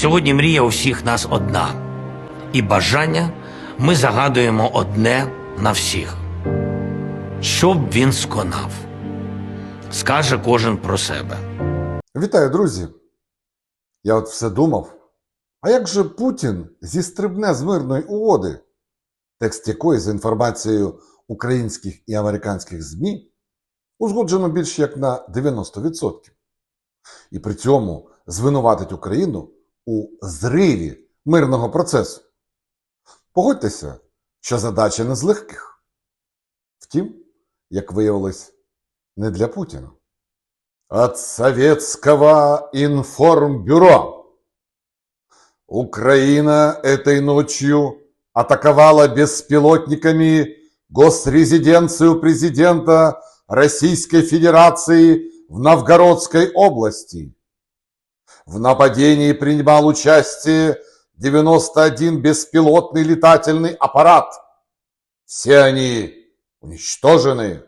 Сьогодні мрія усіх нас одна, і бажання ми загадуємо одне на всіх. Що б він сконав, скаже кожен про себе. Вітаю, друзі! Я от все думав. А як же Путін зістрибне з мирної угоди, текст якої, за інформацією українських і американських ЗМІ, узгоджено більш як на 90%. І при цьому звинуватить Україну у зриві мирного процесу. Погодьтеся, що задача не з легких. Втім, як виявилось, не для Путіна. От советского информбюро. Украина этой ночью атаковала беспилотниками госрезиденцию президента Российской Федерации в Новгородской области. В нападении принимал участие 91 беспилотный летательный аппарат. Все они уничтожены.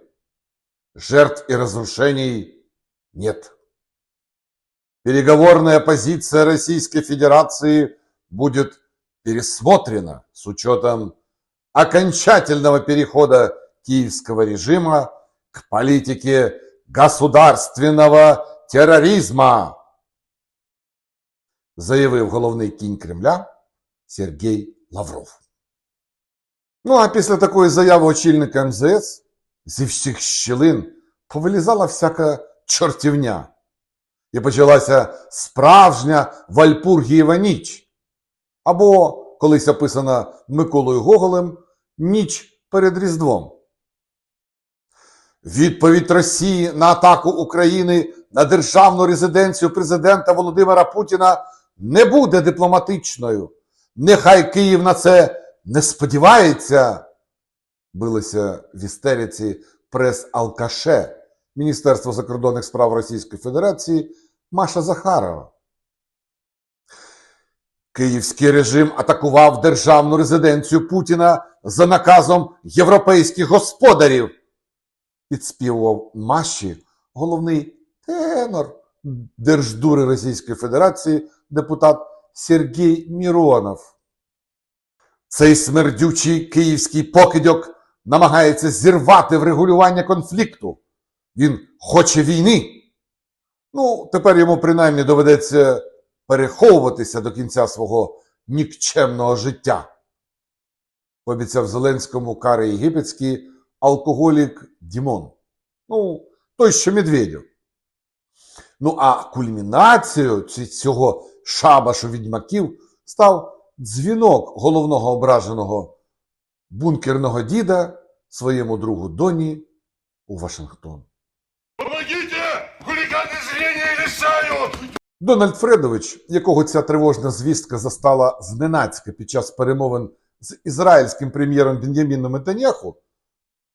Жертв и разрушений нет. Переговорная позиция Российской Федерации будет пересмотрена с учетом окончательного перехода киевского режима к политике государственного терроризма, заявив головний кінь Кремля Сергій Лавров. Ну а після такої заяви очільника МЗС зі всіх щілин повилізала всяка чортівня. І почалася справжня Вальпургієва ніч. Або, колись описана Миколою Гоголем, ніч перед Різдвом. Відповідь Росії на атаку України на державну резиденцію президента Володимира Путіна не буде дипломатичною. Нехай Київ на це не сподівається, билися в істериці прес-алкаше Міністерства закордонних справ Російської Федерації Маша Захарова. Київський режим атакував державну резиденцію Путіна за наказом європейських господарів. Підспівував Маші головний тенор Держдури Російської Федерації депутат Сергій Міронов. Цей смердючий київський покидьок намагається зірвати врегулювання конфлікту. Він хоче війни. Ну, тепер йому принаймні доведеться переховуватися до кінця свого нікчемного життя. Пообіцяв Зеленському кари єгипетський алкоголік Дімон. Ну, той, що Медведєв. Ну, а кульмінацією цього шабашу відьмаків став дзвінок головного ображеного бункерного діда своєму другу Доні у Вашингтон. Помогите! Хулиганы зрения лишают! Дональд Фредович, якого ця тривожна звістка застала зненацька під час перемовин з ізраїльським прем'єром Бен'яміном Нетаньяху,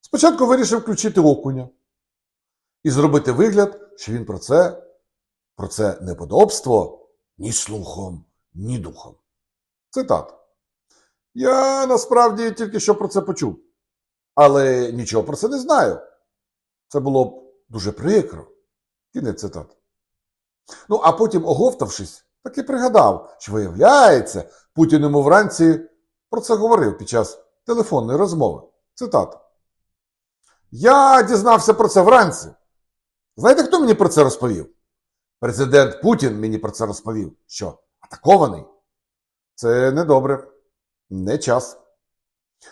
спочатку вирішив включити окуня і зробити вигляд, що він про це, про це неподобство ні слухом, ні духом. Цитат. Я насправді тільки що про це почув, але нічого про це не знаю. Це було б дуже прикро. Кінець цитат. Ну, а потім, оговтавшись, таки пригадав, що виявляється, Путін йому вранці про це говорив під час телефонної розмови. Цитата. Я дізнався про це вранці. Знаєте, хто мені про це розповів? Президент Путін мені про це розповів. Що? Атакований? Це недобре. Не час.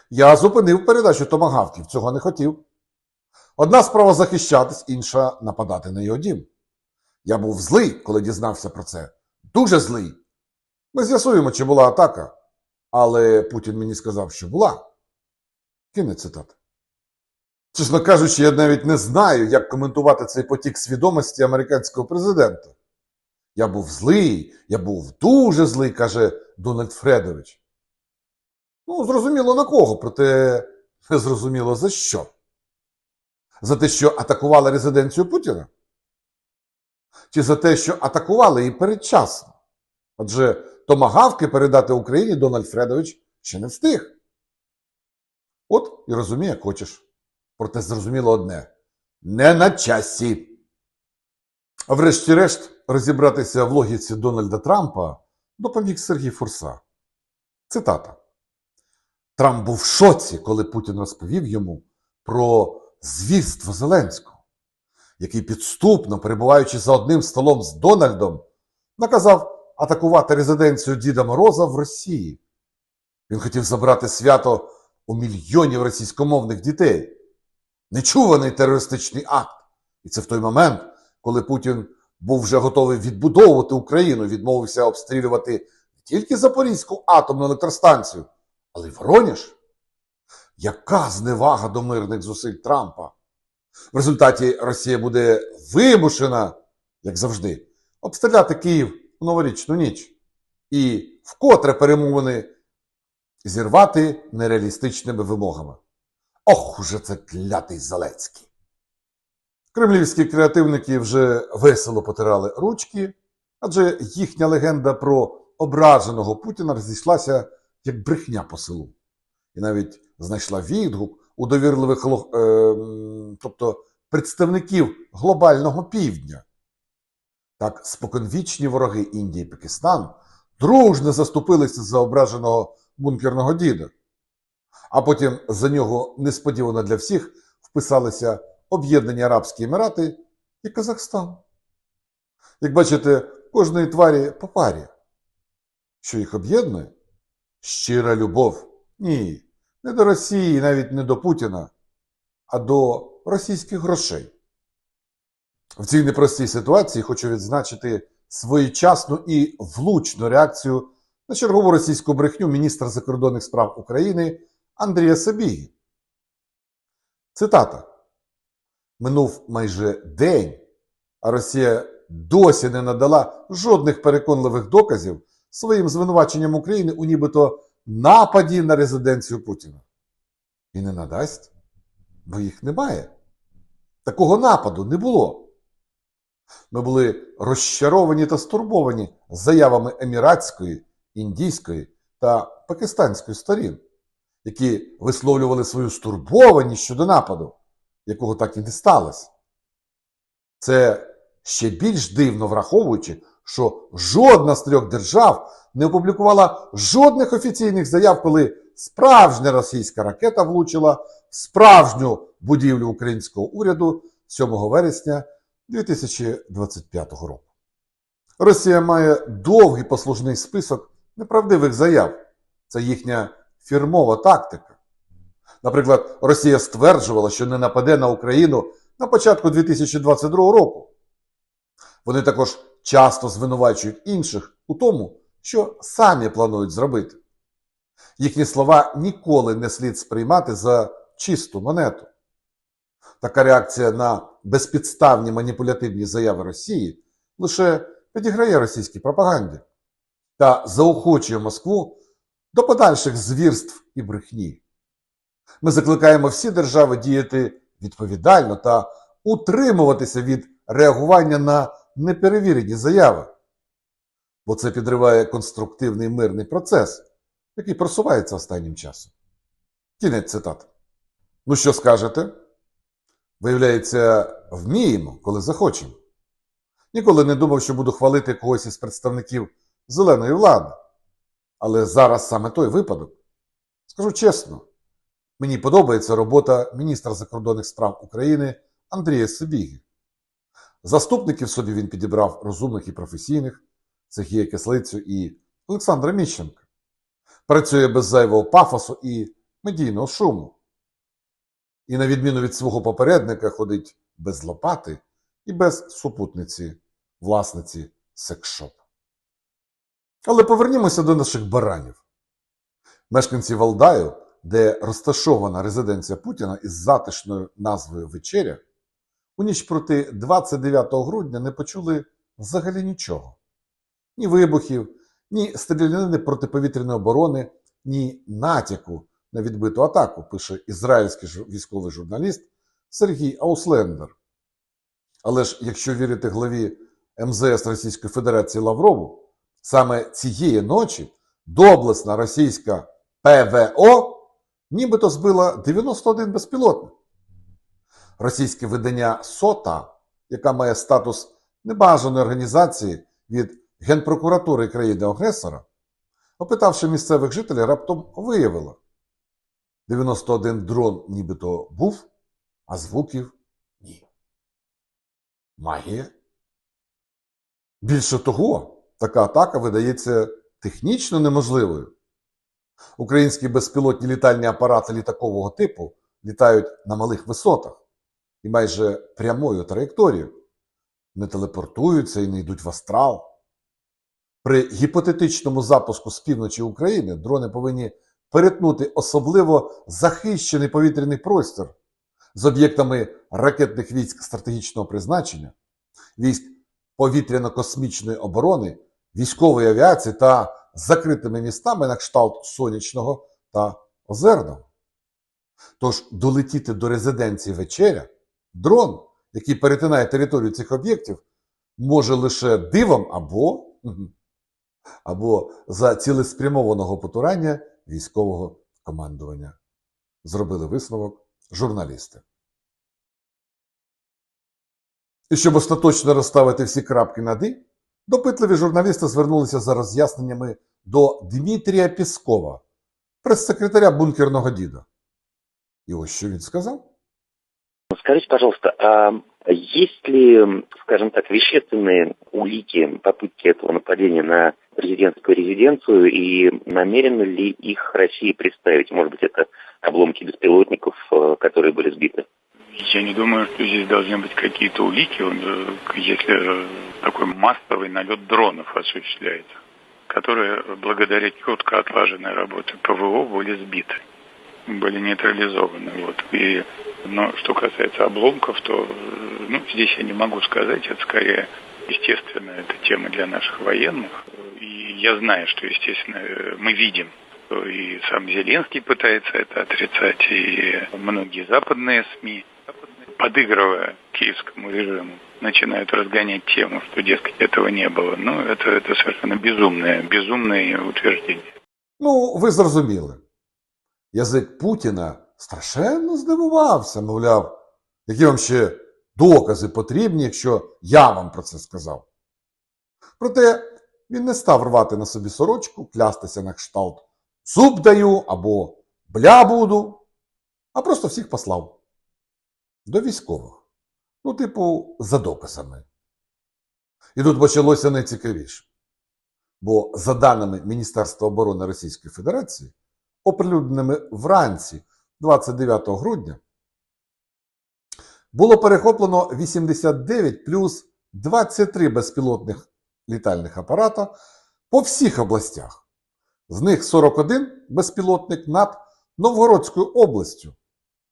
Я зупинив передачу томагавків, цього не хотів. Одна справа захищатись, інша нападати на його дім. Я був злий, коли дізнався про це. Дуже злий. Ми з'ясуємо, чи була атака. Але Путін мені сказав, що була. Кінець цитати. Чесно кажучи, я навіть не знаю, як коментувати цей потік свідомості американського президента. Я був злий, я був дуже злий, каже Дональд Фредович. Ну, зрозуміло на кого, проте не зрозуміло за що. За те, що атакували резиденцію Путіна? Чи за те, що атакували її передчасно? Адже томагавки передати Україні Дональд Фредович ще не встиг. От і розуміє, хочеш. Проте зрозуміло одне: не на часі. Врешті-решт, розібратися в логіці Дональда Трампа допоміг Сергій Фурса. Цитата. Трамп був в шоці, коли Путін розповів йому про звірство Зеленського, який підступно, перебуваючи за одним столом з Дональдом, наказав атакувати резиденцію Діда Мороза в Росії. Він хотів забрати свято у мільйонів російськомовних дітей. Нечуваний терористичний акт. І це в той момент, коли Путін був вже готовий відбудовувати Україну, відмовився обстрілювати не тільки Запорізьку атомну електростанцію, але й Вороніж. Яка зневага до мирних зусиль Трампа? В результаті Росія буде вимушена, як завжди, обстріляти Київ у новорічну ніч і вкотре перемовини зірвати нереалістичними вимогами. Ох, уже це клятий Зеленський. Кремлівські креативники вже весело потирали ручки, адже їхня легенда про ображеного Путіна розійшлася як брехня по селу. І навіть знайшла відгук у довірливих е, тобто представників глобального півдня. Так споконвічні вороги Індії і Пакистан дружно заступилися за ображеного бункерного діда. А потім за нього несподівано для всіх вписалися Об'єднані Арабські Емірати і Казахстан. Як бачите, кожної тварі по парі. Що їх об'єднує? Щира любов. Ні, не до Росії, навіть не до Путіна, а до російських грошей. В цій непростій ситуації хочу відзначити своєчасну і влучну реакцію на чергову російську брехню міністра закордонних справ України Андрія Сабіги. Цитата. Минув майже день, а Росія досі не надала жодних переконливих доказів своїм звинуваченням України у нібито нападі на резиденцію Путіна. І не надасть, бо їх немає. Такого нападу не було. Ми були розчаровані та стурбовані заявами еміратської, індійської та пакистанської сторін, які висловлювали свою стурбованість щодо нападу, якого так і не сталося. Це ще більш дивно враховуючи, що жодна з трьох держав не опублікувала жодних офіційних заяв, коли справжня російська ракета влучила в справжню будівлю українського уряду 7 вересня 2025 року. Росія має довгий послужний список неправдивих заяв. Це їхня фірмова тактика. Наприклад, Росія стверджувала, що не нападе на Україну на початку 2022 року. Вони також часто звинувачують інших у тому, що самі планують зробити. Їхні слова ніколи не слід сприймати за чисту монету. Така реакція на безпідставні маніпулятивні заяви Росії лише підіграє російській пропаганді та заохочує Москву до подальших звірств і брехні. Ми закликаємо всі держави діяти відповідально та утримуватися від реагування на неперевірені заяви, бо це підриває конструктивний мирний процес, який просувається останнім часом. Кінець цитати. Ну що скажете? Виявляється, вміємо, коли захочемо. Ніколи не думав, що буду хвалити когось із представників зеленої влади. Але зараз саме той випадок. Скажу чесно, мені подобається робота міністра закордонних справ України Андрія Сибіги. Заступників собі він підібрав розумних і професійних Сергія Кислицю і Олександра Міщенка. Працює без зайвого пафосу і медійного шуму. І, на відміну від свого попередника, ходить без лопати і без супутниці, власниці секшоп. Але повернімося до наших баранів. Мешканці Валдаю, де розташована резиденція Путіна із затишною назвою Вечеря, у ніч проти 29 грудня не почули взагалі нічого: ні вибухів, ні стрілянини протиповітряної оборони, ні натяку на відбиту атаку, пише ізраїльський військовий журналіст Сергій Ауслендер. Але ж, якщо вірити главі МЗС Російської Федерації Лаврову, саме цієї ночі доблесна російська ПВО нібито збила 91 безпілотник. Російське видання СОТА, яка має статус небажаної організації від Генпрокуратури країни-агресора, опитавши місцевих жителів, раптом виявила, 91 дрон нібито був, а звуків ні. Магія. Більше того, така атака видається технічно неможливою. Українські безпілотні літальні апарати літакового типу літають на малих висотах і майже прямою траєкторією, не телепортуються і не йдуть в астрал. При гіпотетичному запуску з півночі України дрони повинні перетнути особливо захищений повітряний простір з об'єктами ракетних військ стратегічного призначення, військ повітряно-космічної оборони, військової авіації та закритими містами на кшталт Сонячного та Озерного. Тож долетіти до резиденції вечеря дрон, який перетинає територію цих об'єктів, може лише дивом або, або за цілеспрямованого потурання військового командування. Зробили висновок журналісти. І щоб остаточно розставити всі крапки над «і», допитливі журналісти звернулися за роз'ясненнями до Дмитрія Піскова, прес-секретаря бункерного діда. І ось що він сказав. Скажите, пожалуйста, а есть ли, скажем так, вещественные улики попытки этого нападения на президентскую резиденцию и намерены ли их России представить? Может быть, это обломки беспилотников, э, которые были сбиты? Я не думаю, что здесь должны быть какие-то улики, э, если э, такой массовый налет дронов осуществляется, которые благодаря четко отлаженной работе ПВО были сбиты, были нейтрализованы. Вот. И, но что касается обломков, то э, ну, здесь я не могу сказать, это скорее, естественно, это тема для наших военных. И я знаю, что, естественно, мы видим, и сам Зеленский пытается это отрицать, и многие западные СМИ подыгрывая киевскому режиму, начинают разгонять тему, что, дескать, этого не было. Ну, это, это совершенно безумное, безумное утверждение. Ну, ви зрозуміли. Язик Путіна страшенно здивувався, мовляв, які вам ще докази потрібні, якщо я вам про це сказав. Проте він не став рвати на собі сорочку, клястися на кшталт зуб даю або бля буду, а просто всіх послав до військових. Ну, типу, за доказами. І тут почалося найцікавіше. Бо, за даними Міністерства оборони Російської Федерації, оприлюдненими вранці 29 грудня, було перехоплено 89 плюс 23 безпілотних літальних апарата по всіх областях. З них 41 безпілотник над Новгородською областю,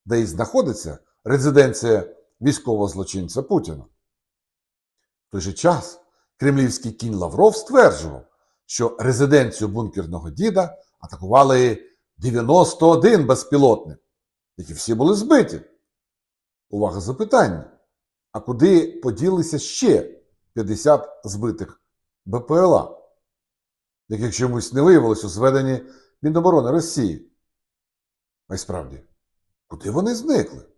де і знаходиться резиденція військового злочинця Путіна. В той же час кремлівський кінь Лавров стверджував, що резиденцію бункерного діда атакували 91 безпілотник, які всі були збиті. Увага запитання. А куди поділися ще 50 збитих БПЛА, яких чомусь не виявилось у зведенні Міноборони Росії? А й справді, куди вони зникли?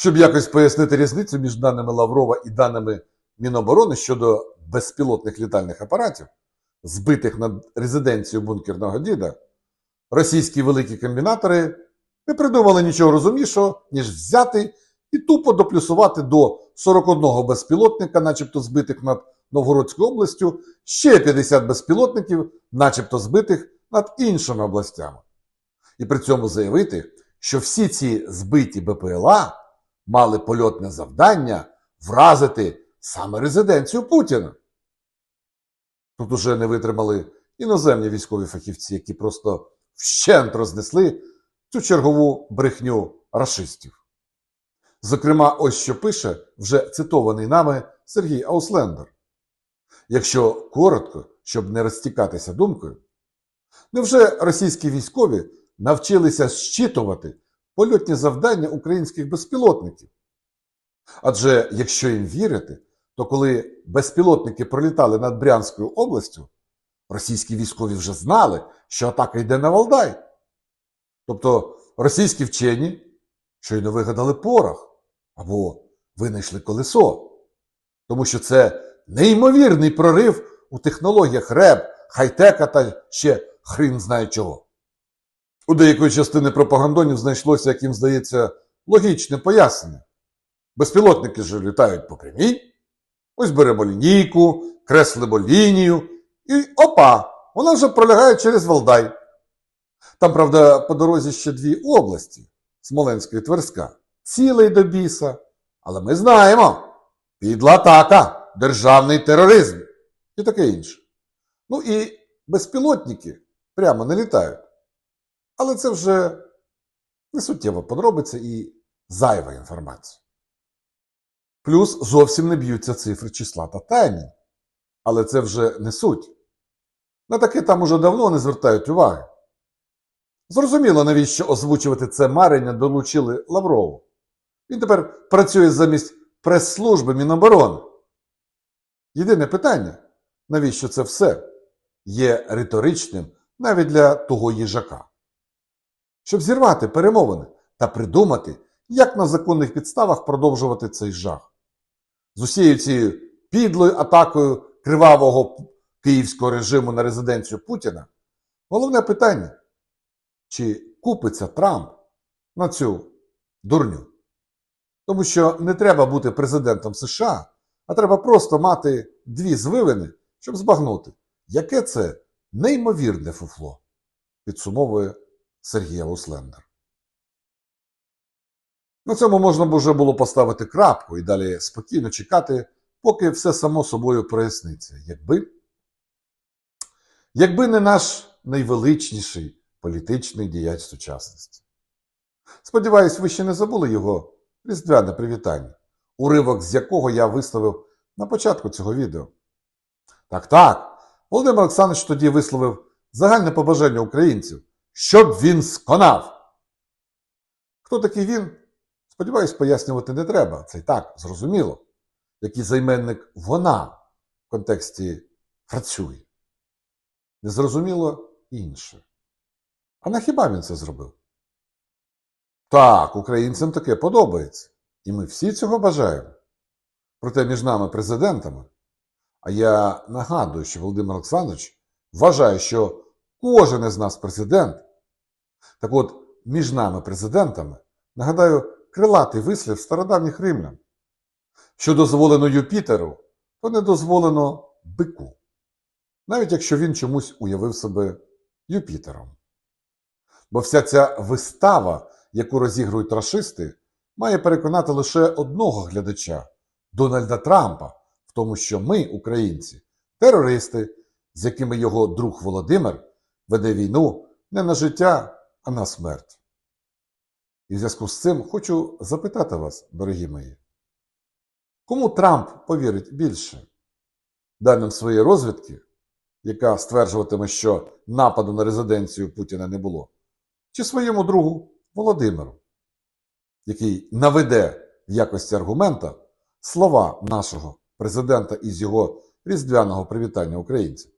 Щоб якось пояснити різницю між даними Лаврова і даними Міноборони щодо безпілотних літальних апаратів, збитих над резиденцією бункерного діда, російські великі комбінатори не придумали нічого розумнішого, ніж взяти і тупо доплюсувати до 41 безпілотника, начебто збитих над Новгородською областю, ще 50 безпілотників, начебто збитих над іншими областями. І при цьому заявити, що всі ці збиті БПЛА мали польотне завдання вразити саме резиденцію Путіна. Тут уже не витримали іноземні військові фахівці, які просто вщент рознесли цю чергову брехню рашистів. Зокрема, ось що пише вже цитований нами Сергій Ауслендер. Якщо коротко, щоб не розтікатися думкою, невже російські військові навчилися щитувати польотні завдання українських безпілотників? Адже якщо їм вірити, то коли безпілотники пролітали над Брянською областю, російські військові вже знали, що атака йде на Валдай. Тобто російські вчені щойно вигадали порох або винайшли колесо, тому що це неймовірний прорив у технологіях РЕБ, хай-тека та ще хрін знає чого. У деякої частини пропагандонів знайшлося, як їм здається, логічне пояснення. Безпілотники ж літають по прямій. Ось беремо лінійку, креслимо лінію, і опа! Вона вже пролягає через Валдай. Там, правда, по дорозі ще дві області Смоленська і Тверська. Цілий до біса. Але ми знаємо: підла атака, державний тероризм і таке інше. Ну і безпілотники прямо не літають. Але це вже не суттєва подробиця і зайва інформація. Плюс зовсім не б'ються цифри числа та таймінг. Але це вже не суть. На таке там уже давно не звертають уваги. Зрозуміло, навіщо озвучувати це марення долучили Лаврову. Він тепер працює замість прес-служби Міноборони. Єдине питання, навіщо це все, є риторичним навіть для того їжака. Щоб зірвати перемовини та придумати, як на законних підставах продовжувати цей жах. З усією цією підлою атакою кривавого київського режиму на резиденцію Путіна, головне питання, чи купиться Трамп на цю дурню? Тому що не треба бути президентом США, а треба просто мати дві звивини, щоб збагнути, яке це неймовірне фуфло, підсумовує Сергій Ауслендер. На цьому можна б уже було поставити крапку і далі спокійно чекати, поки все само собою проясниться. Якби, Якби не наш найвеличніший політичний діяч сучасності. Сподіваюсь, ви ще не забули його різдвяне привітання, уривок з якого я виставив на початку цього відео. Так, так, Володимир Олександрович тоді висловив загальне побажання українців, щоб він сконав. Хто такий він? Сподіваюсь, пояснювати не треба. Це й так, зрозуміло. Який займенник вона в контексті працює. Незрозуміло інше. А на хіба він це зробив? Так, українцям таке подобається. І ми всі цього бажаємо. Проте між нами президентами, а я нагадую, що Володимир Олександрович вважає, що кожен із нас президент. Так от, між нами президентами, нагадаю, крилатий вислів стародавніх римлян. Що дозволено Юпітеру, то не дозволено бику. Навіть якщо він чомусь уявив себе Юпітером. Бо вся ця вистава, яку розігрують рашисти, має переконати лише одного глядача Дональда Трампа в тому, що ми, українці, терористи, з якими його друг Володимир веде війну не на життя, а на смерть. І в зв'язку з цим хочу запитати вас, дорогі мої, кому Трамп повірить більше? Даним своєї розвідки, яка стверджуватиме, що нападу на резиденцію Путіна не було, чи своєму другу Володимиру, який наведе в якості аргумента слова нашого президента із його різдвяного привітання українців.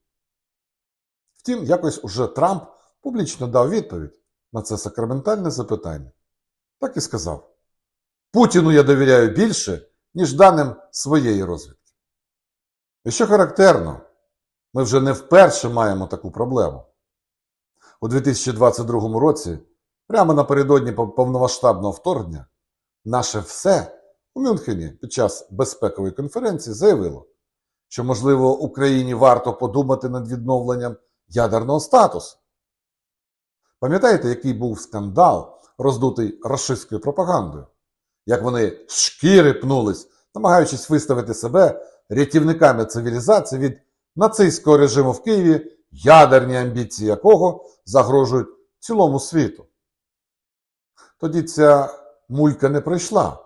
Втім, якось уже Трамп публічно дав відповідь на це сакраментальне запитання. Так і сказав: Путіну я довіряю більше, ніж даним своєї розвідки. І що характерно, ми вже не вперше маємо таку проблему. У 2022 році, прямо напередодні повномасштабного вторгнення, наше все у Мюнхені під час безпекової конференції заявило, що, можливо, Україні варто подумати над відновленням ядерного статусу. Пам'ятаєте, який був скандал, роздутий рашистською пропагандою? Як вони з шкіри пнулись, намагаючись виставити себе рятівниками цивілізації від нацистського режиму в Києві, ядерні амбіції якого загрожують цілому світу. Тоді ця мулька не пройшла,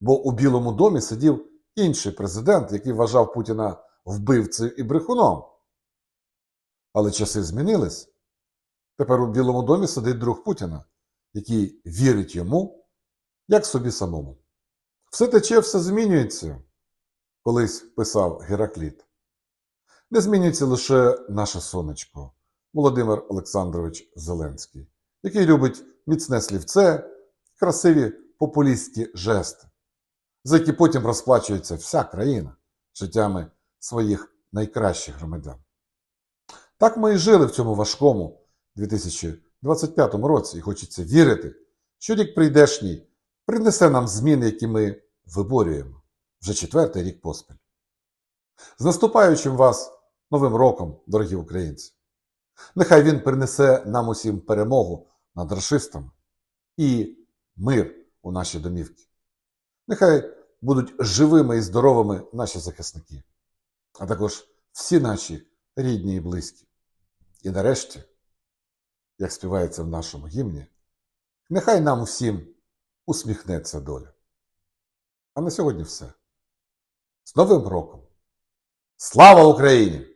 бо у Білому домі сидів інший президент, який вважав Путіна вбивцею і брехуном. Але часи змінились. Тепер у Білому домі сидить друг Путіна, який вірить йому, як собі самому. Все тече, все змінюється, колись писав Геракліт. Не змінюється лише наше сонечко, Володимир Олександрович Зеленський, який любить міцне слівце, красиві популістські жести, за які потім розплачується вся країна життями своїх найкращих громадян. Так ми і жили в цьому важкому 2025 році, і хочеться вірити, що рік прийдешній принесе нам зміни, які ми виборюємо вже четвертий рік поспіль. З наступаючим вас Новим роком, дорогі українці! Нехай він принесе нам усім перемогу над расистами і мир у наші домівки. Нехай будуть живими і здоровими наші захисники, а також всі наші рідні і близькі. І нарешті, як співається в нашому гімні, нехай нам усім усміхнеться доля. А на сьогодні все. З Новим роком! Слава Україні!